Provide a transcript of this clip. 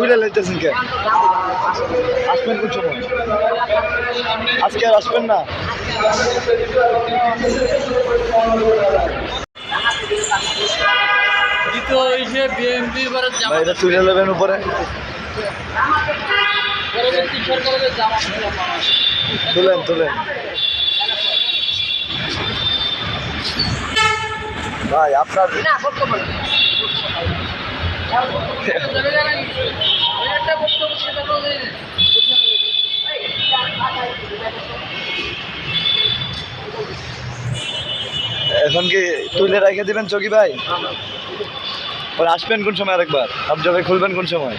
তুলে লাইতেছেন কে? আসবেন কোন সময়? আজকে আর আসবেন না? এটা তুলে নেবেন উপরে। তুলেন তুলেন। ভাই আপনার এখন কি তুলে রেখে দিবেন চকি ভাই? পরে আসবেন কোন সময় আরেকবার? জায়গায় খুলবেন কোন সময়?